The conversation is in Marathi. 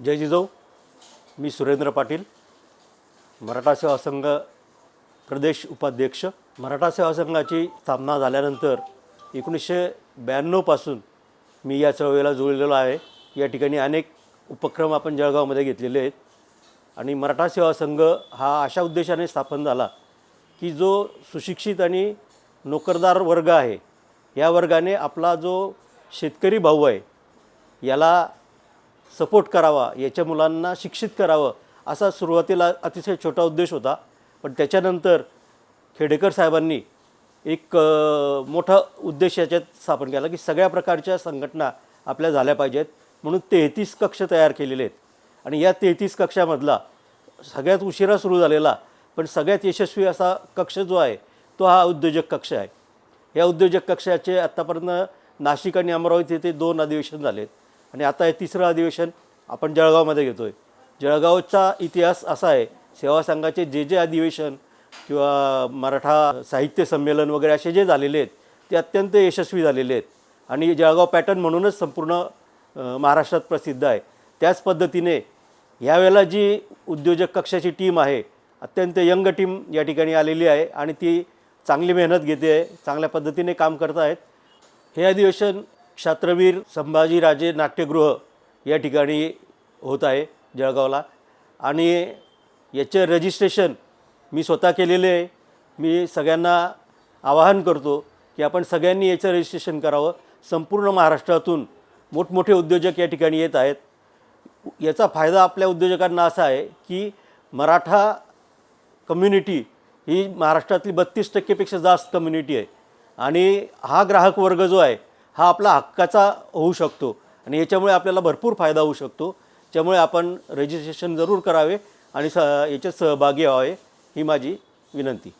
जय जिजाऊ मी सुरेंद्र पाटील मराठा सेवा संघ प्रदेश उपाध्यक्ष. मराठा सेवा संघाची स्थापना झाल्यानंतर एकोणीसशे ब्याण्णवपासून मी या चळवळीला जुळलेलो आहे. या ठिकाणी अनेक उपक्रम आपण जळगावमध्ये घेतलेले आहेत. आणि मराठा सेवा संघ हा अशा उद्देशाने स्थापन झाला की जो सुशिक्षित आणि नोकरदार वर्ग आहे या वर्गाने आपला जो शेतकरी भाऊ आहे याला सपोर्ट करावा याच्या मुलांना शिक्षित करावं असा सुरुवातीला अतिशय छोटा उद्देश होता. पण त्याच्यानंतर खेडेकर साहेबांनी एक मोठा उद्देश याच्यात स्थापन केला की सगळ्या प्रकारच्या संघटना आपल्या झाल्या पाहिजेत. म्हणून तेहतीस कक्ष तयार केलेले आहेत. आणि या तेहतीस कक्षामधला सगळ्यात उशिरा सुरू झालेला पण सगळ्यात यशस्वी असा कक्ष जो आहे तो हा उद्योजक कक्ष आहे. या उद्योजक कक्षाचे आत्तापर्यंत नाशिक आणि अमरावती येथे दोन अधिवेशन झालेत. आणि आता हे तिसरं अधिवेशन आपण जळगावमध्ये घेतो आहे जळगावचा इतिहास असा आहे सेवा संघाचे जे जे अधिवेशन किंवा मराठा साहित्य संमेलन वगैरे असे जे झालेले आहेत ते अत्यंत यशस्वी झालेले आहेत. आणि जळगाव पॅटर्न म्हणूनच संपूर्ण महाराष्ट्रात प्रसिद्ध आहे. त्याच पद्धतीने यावेळेला जी उद्योजक कक्षाची टीम आहे अत्यंत यंग टीम या ठिकाणी आलेली आहे आणि ती चांगली मेहनत घेते आहे चांगल्या पद्धतीने काम करत आहेत. हे अधिवेशन क्षात्रवीर संभाजीराजे नाट्यगृह या ठिकाणी होत आहे जळगावला. आणि याचे रजिस्ट्रेशन मी स्वतः केलेले आहे. मी सगळ्यांना आवाहन करतो की आपण सगळ्यांनी याचं रजिस्ट्रेशन करावं. संपूर्ण महाराष्ट्रातून मोठमोठे उद्योजक या ठिकाणी येत आहेत. याचा फायदा आपल्या उद्योजकांना असा आहे की मराठा कम्युनिटी ही महाराष्ट्रातली बत्तीस टक्केपेक्षा जास्त कम्युनिटी आहे. आणि हा ग्राहक वर्ग जो आहे हा आपला हक्काचा होऊ शकतो. आणि याच्यामुळे आपल्याला भरपूर फायदा होऊ शकतो. त्यामुळे आपण रजिस्ट्रेशन जरूर करावे आणि स याच्यात सहभागी व्हावे ही माझी विनंती.